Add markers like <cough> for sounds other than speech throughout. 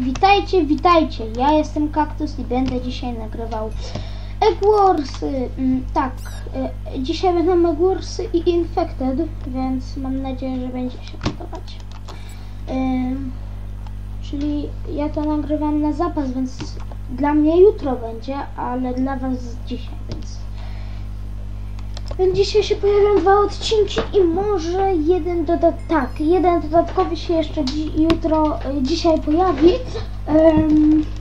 Witajcie, witajcie. Ja jestem Kaktus i będę dzisiaj nagrywał Egg Warsy. Mm, tak, e, dzisiaj będą Egg Warsy i Infected, więc mam nadzieję, że będzie się podobać. Czyli ja to nagrywam na zapas, więc dla mnie jutro będzie, ale dla was dzisiaj, więc dzisiaj się pojawią dwa odcinki i może jeden dodat tak, jeden dodatkowy się jeszcze dzi jutro, y, dzisiaj pojawi. Y,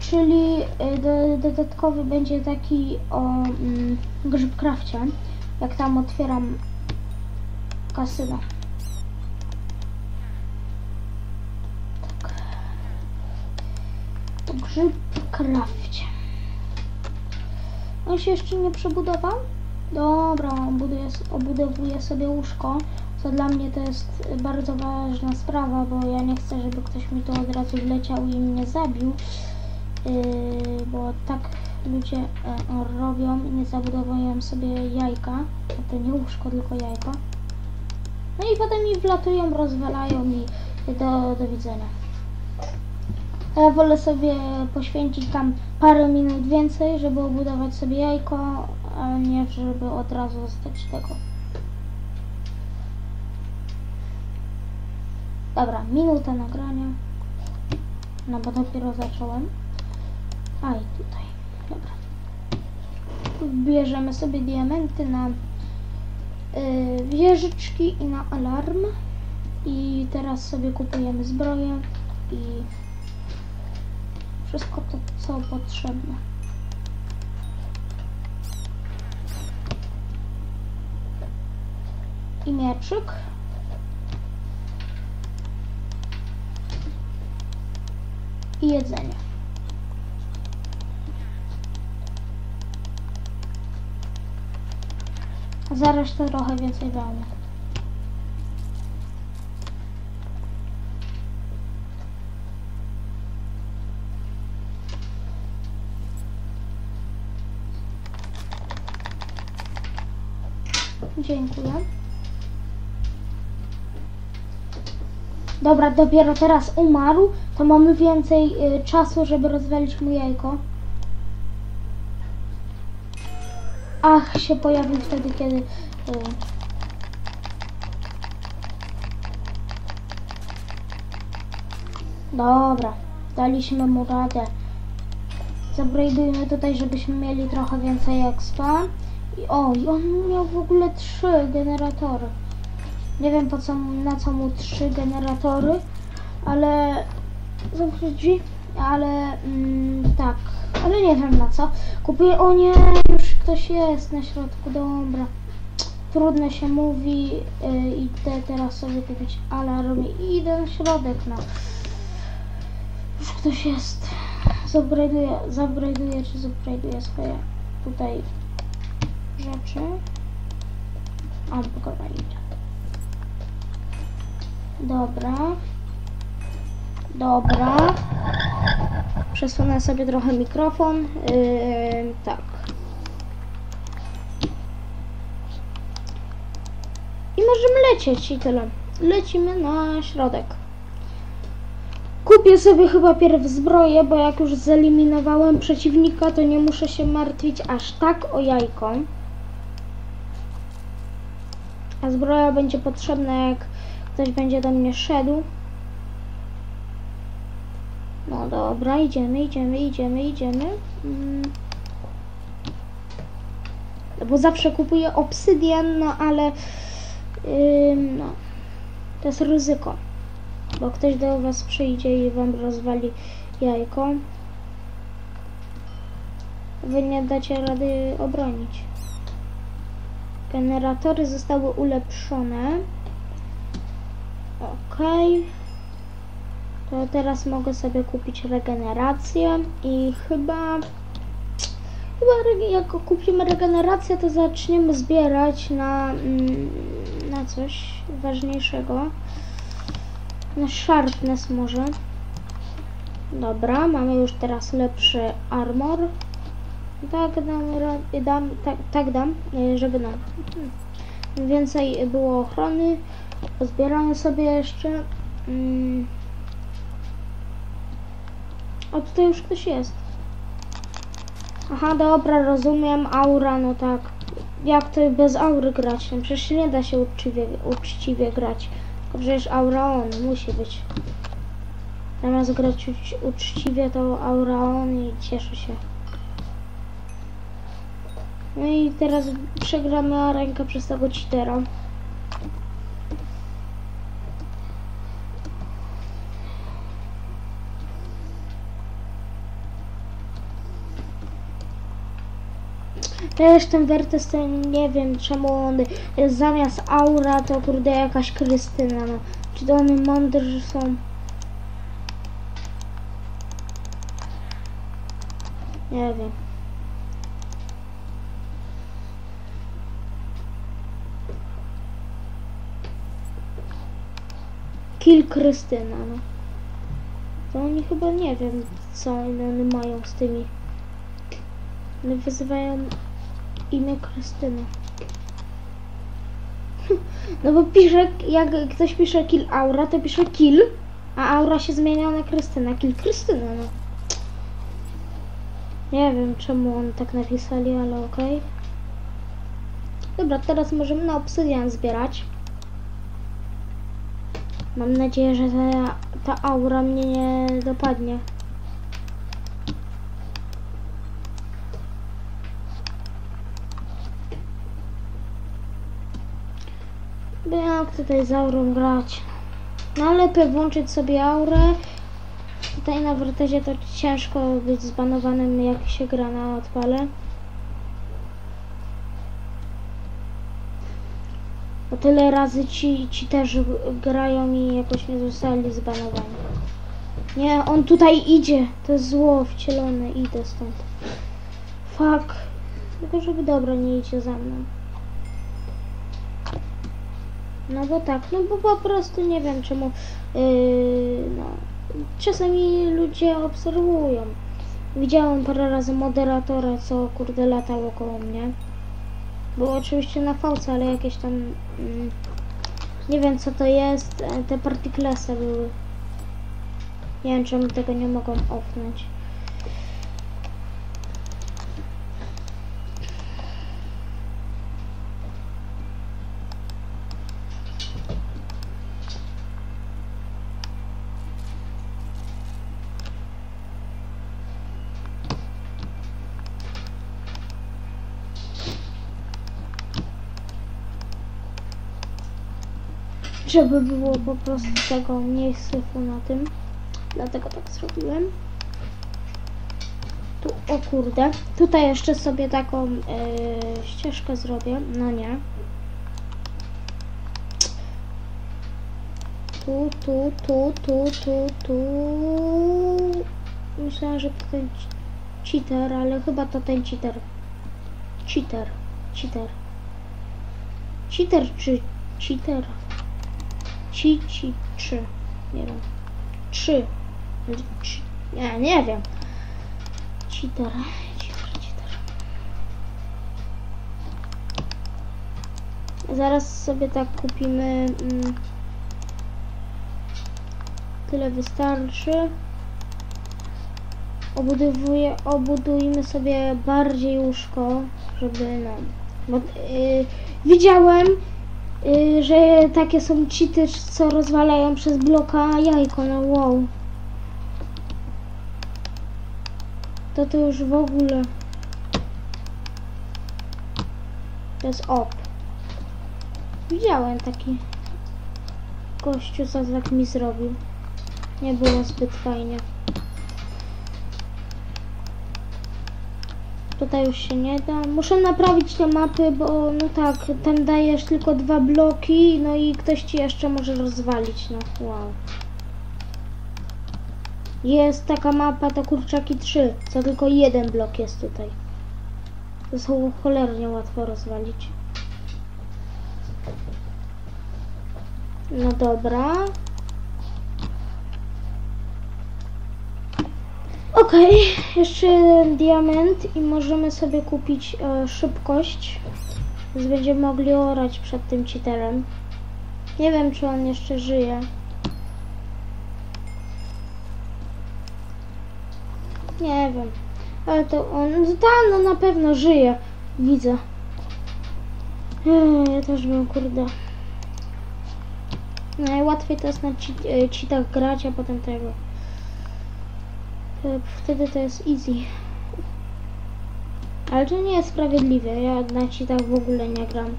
czyli do, dodatkowy będzie taki o mm, grzybkrafcie, jak tam otwieram kasyno. Tak. Grzybkrafcie. On się jeszcze nie przebudował? Dobra, obuduję, obudowuję sobie łóżko, co dla mnie to jest bardzo ważna sprawa, bo ja nie chcę, żeby ktoś mi tu od razu wleciał i mnie zabił, yy, bo tak ludzie e, robią nie zabudowują sobie jajka, a to nie łóżko, tylko jajko. No i potem mi wlatują, rozwalają i do, do widzenia. Ja wolę sobie poświęcić tam parę minut więcej, żeby obudować sobie jajko, a nie żeby od razu zostać tego. Dobra, minuta nagrania. No bo dopiero zacząłem. A i tutaj. Dobra. Bierzemy sobie diamenty na yy, wieżyczki i na alarm. I teraz sobie kupujemy zbroję i wszystko to, co potrzebne. I mieczyk. I jedzenie. A zaraz trochę więcej wełny. Dziękuję. Dobra, dopiero teraz umarł, to mamy więcej y, czasu, żeby rozwalić mu jajko. Ach, się pojawił wtedy, kiedy... Y, dobra, daliśmy mu radę. Zabrajdujmy tutaj, żebyśmy mieli trochę więcej expa. O, i on miał w ogóle trzy generatory. Nie wiem po co, na co mu trzy generatory, ale zamknąć drzwi, ale mm, tak, ale nie wiem na co. Kupuję, o nie, już ktoś jest na środku, dobra. Trudno się mówi, yy, idę teraz sobie kupić alarm i idę na środek, no. Już ktoś jest. Zabrajduję, zabrajduję czy zabrajduję swoje tutaj rzeczy. A, idzie. Dobra. Dobra. Przesunę sobie trochę mikrofon. Yy, tak. I możemy lecieć i tyle. Lecimy na środek. Kupię sobie chyba pierw zbroję, bo jak już zeliminowałem przeciwnika, to nie muszę się martwić aż tak o jajko. A zbroja będzie potrzebna, jak ktoś będzie do mnie szedł. No dobra, idziemy, idziemy, idziemy, idziemy. Mm. Bo zawsze kupuję obsydian, no ale yy, no, to jest ryzyko. Bo ktoś do was przyjdzie i wam rozwali jajko. Wy nie dacie rady obronić. Generatory zostały ulepszone. Ok. To teraz mogę sobie kupić regenerację i chyba chyba jak kupimy regenerację to zaczniemy zbierać na, mm, na coś ważniejszego. Na sharpness może. Dobra, mamy już teraz lepszy armor. Tak dam, dam tak, tak dam, żeby nam więcej było ochrony. Pozbieramy sobie jeszcze. Mm, A tutaj już ktoś jest. Aha, dobra, rozumiem. Aura, no tak. Jak to bez aury grać? No przecież nie da się uczciwie, uczciwie grać. Tylko przecież aura on musi być. Zamiast grać ucz, uczciwie, to aura on i cieszy się. No i teraz przegramy rękę przez tego cheatera. Też ten Wertes nie wiem czemu on zamiast aura to kurde jakaś Krystyna no. Czy to oni mądrzy są? Nie wiem. Kill Krystyna no. To oni chyba nie wiem co oni mają z tymi one wyzywają imię Krystyny. <laughs> No bo pisze, jak ktoś pisze kill aura, to pisze kill, a aura się zmienia na Krystyna. Kill Krystyna, no. Nie wiem czemu on tak napisali, ale okej. Okay. Dobra, teraz możemy na obsydian zbierać. Mam nadzieję, że ta, ta aura mnie nie dopadnie. By jak tutaj z aurą grać? No lepiej włączyć sobie aurę. Tutaj na Wertezie to ciężko być zbanowanym jak się gra na odpale. Bo tyle razy ci, ci też grają i jakoś nie zostali zbanowani. Nie, on tutaj idzie. To jest zło wcielone. Idę stąd. Fuck. Tylko żeby dobra nie idzie za mną. No bo tak, no bo po prostu nie wiem czemu, yy, no, czasami ludzie obserwują. Widziałem parę razy moderatora, co kurde latał koło mnie. Było oczywiście na fałce, ale jakieś tam, mm, nie wiem co to jest, e, te partyklesy były. Nie wiem czemu tego nie mogłem offnąć. Żeby było po prostu tego mniej syfu na tym. Dlatego tak zrobiłem. Tu, o kurde. Tutaj jeszcze sobie taką yy, ścieżkę zrobię. No nie. Tu, tu, tu, tu, tu, tu. Myślałam, że to ten cheater, ale chyba to ten cheater. Cheater. Cheater. Cheater czy cheater? Ci, ci, trzy. Nie wiem. Trzy. Trzy. Nie, nie wiem. Cheater. Cheater, cheater. Zaraz sobie tak kupimy. Mm, tyle wystarczy. Obudowuję, obudujmy sobie bardziej łóżko, żeby no. Bo, yy, widziałem, Yy, że takie są cheaty, co rozwalają przez bloka jajko, no wow. To to już w ogóle. To jest op. Widziałem taki gościu, co tak mi zrobił. Nie było zbyt fajnie. Tutaj już się nie da. Muszę naprawić te mapy, bo no tak, tam dajesz tylko dwa bloki, no i ktoś ci jeszcze może rozwalić, no wow. Jest taka mapa, to kurczaki 3, co tylko jeden blok jest tutaj. To są cholernie łatwo rozwalić. No dobra. Ok, jeszcze jeden diament i możemy sobie kupić e, szybkość. Więc będziemy mogli orać przed tym cheaterem. Nie wiem, czy on jeszcze żyje. Nie wiem. Ale to on, ta, no na pewno żyje. Widzę. Ej, Ja też bym, kurde. Najłatwiej to jest na e, cheatach grać, a potem tego. E, Wtedy to jest easy. Ale to nie jest sprawiedliwe. Ja na cheatach w ogóle nie gram.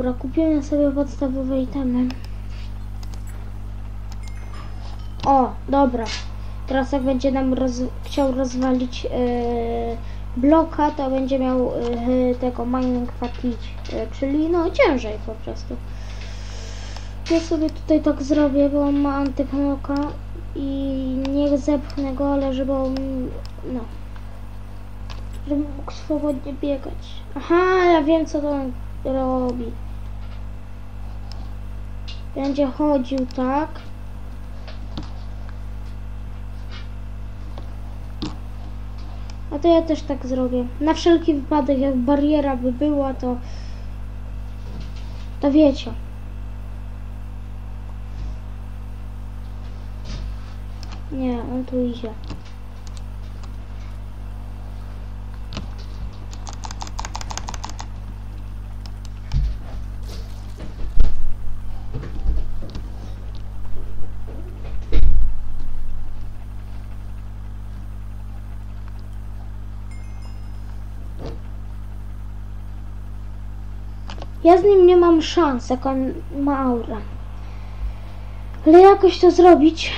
Dobra, kupiłem sobie podstawowe itemy. O, dobra. Teraz jak będzie nam roz, chciał rozwalić e, bloka, to będzie miał e, tego mining fatigue, e, czyli no ciężej po prostu. Ja sobie tutaj tak zrobię, bo on ma antypnoka i nie zepchnę go, ale żeby on, no, żeby mógł swobodnie biegać. Aha, ja wiem co to on robi. Będzie chodził tak. A to ja też tak zrobię. Na wszelki wypadek, jak bariera by była, to... To wiecie. Nie, on tu idzie. Ja z nim nie mam szans, jak on ma aurę. Ale jakoś to zrobić.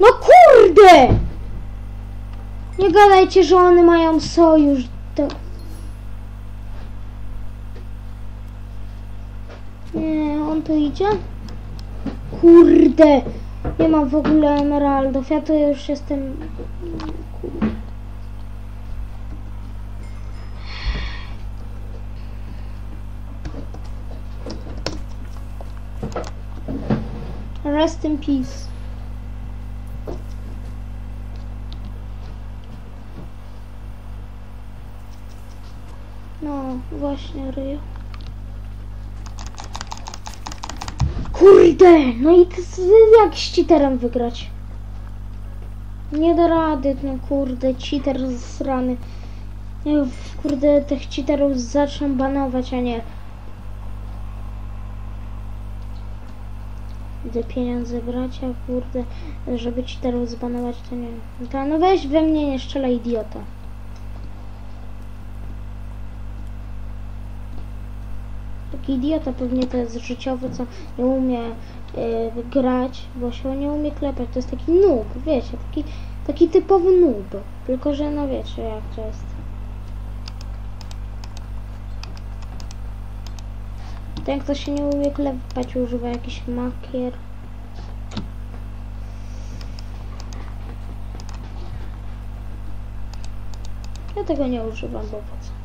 No kurde! Nie gadajcie, że one mają sojusz. To... Nie, on tu idzie? Kurde! Nie mam w ogóle emeraldów. Ja tu już jestem. Rest in peace. No, właśnie ryjo. Kurde, no i jak z cheaterem wygrać? Nie da rady, no kurde, cheater zrany. Ja kurde tych cheaterów zacznę banować, a nie. Idę pieniądze brać, a kurde, żeby cheaterów zbanować, to nie. No weź we mnie nie szczela idiota. Taki idiota pewnie to jest życiowy, co nie umie y, grać, bo się nie umie klepać. To jest taki noob, wiecie, taki, taki typowy noob. Tylko, że no wiecie jak to jest. Ten, kto się nie umie klepać, używa jakiś makier. Ja tego nie używam, bo po co?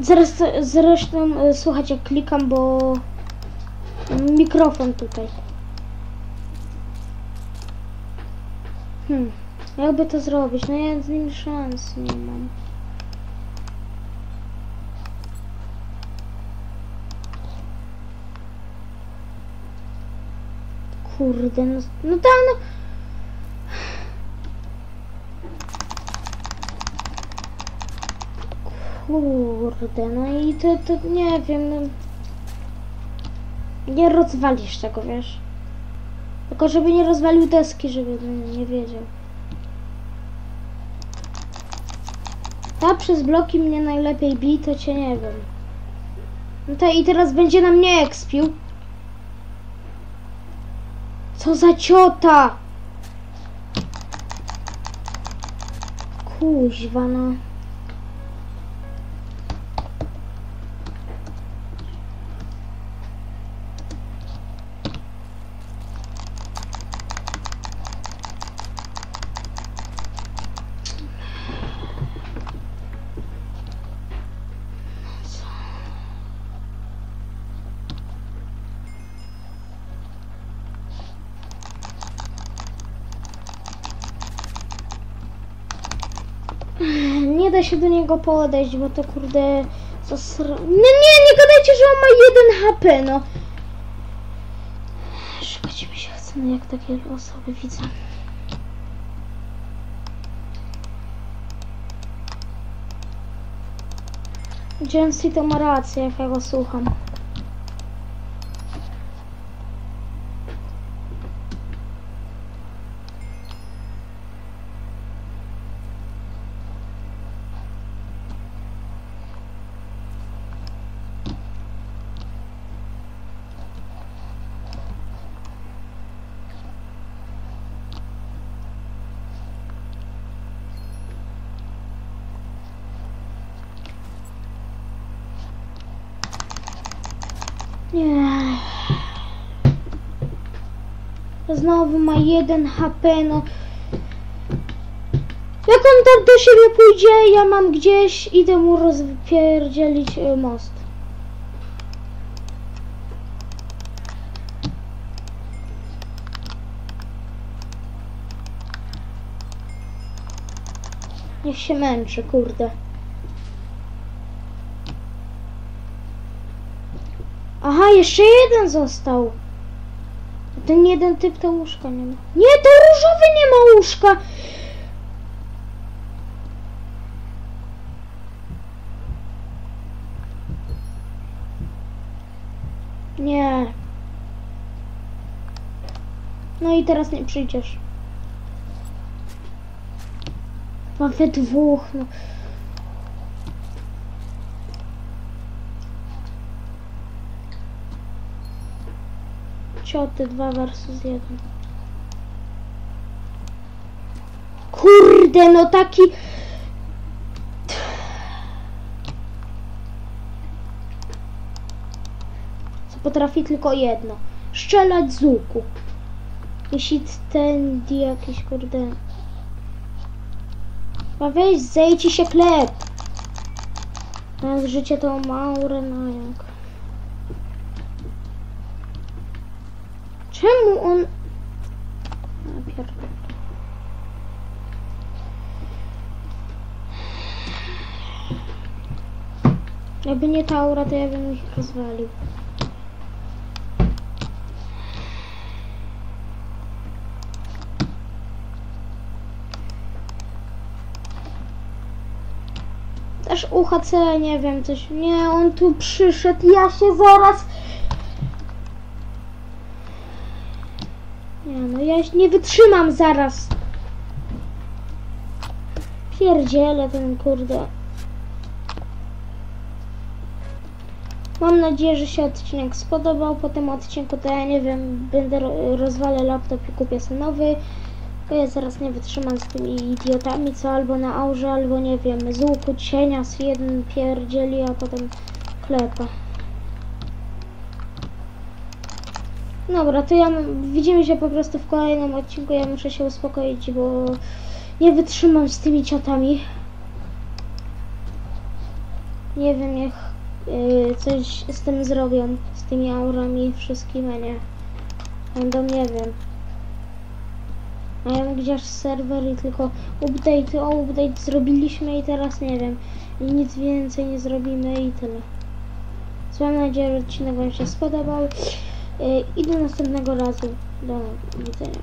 Zaraz, zresztą słuchajcie, jak klikam, bo mikrofon tutaj. Hmm, jakby to zrobić? No ja z nim szans nie mam. Kurde, no, no tak, no. Kurde, no i to, to nie wiem, no. Nie rozwalisz tego, wiesz. Tylko żeby nie rozwalił deski, żeby no, nie wiedział. Ta przez bloki mnie najlepiej bij, to cię nie wiem. No to i teraz będzie na mnie ekspił. Co za ciota! Kuźwa, no. Nie da się do niego podejść, bo to kurde zasra... No nie, nie gadajcie, że on ma 1 HP, no. Szukać mi się chce, no jak takie osoby widzę. Jensi to ma rację, jak ja go słucham. Znowu ma jeden HP, no. Jak on tam do siebie pójdzie, ja mam gdzieś, idę mu rozpierdzielić y, most. Niech się męczy, kurde. Aha, jeszcze jeden został. Ten jeden typ to łóżka nie ma. Nie, to różowy nie ma łóżka. Nie. No i teraz nie przyjdziesz. Mam we dwóch, no. Cioty 2 versus 1. Kurde, no taki... Co potrafi tylko jedno. Strzelać z łuku. Jeśli ten jakiś kurde... A weź, zejdź się klep. Mając życie to maure, no jak... Czemu on... Jakby nie ta aura, to ja bym ich rozwalił. Też UHC, nie wiem, coś... Nie, on tu przyszedł, ja się zaraz... No, ja nie wytrzymam zaraz. Pierdziele ten kurde. Mam nadzieję, że się odcinek spodobał. Po tym odcinku to ja nie wiem, będę ro- rozwalę laptop i kupię sobie nowy. Bo ja zaraz nie wytrzymam z tymi idiotami, co albo na aurze, albo nie wiem, z łuku cienia z jeden pierdzieli, a potem klepa. Dobra, to ja widzimy się po prostu w kolejnym odcinku. Ja muszę się uspokoić, bo nie wytrzymam z tymi ciotami. Nie wiem, jak y, coś z tym zrobią, z tymi aurami wszystkimi, nie. Będą, nie wiem. Mają gdzieś serwer i tylko update, o update zrobiliśmy i teraz nie wiem. I nic więcej nie zrobimy i tyle. Mam nadzieję, że odcinek Wam się spodobał. Y, I do następnego razu. Do widzenia.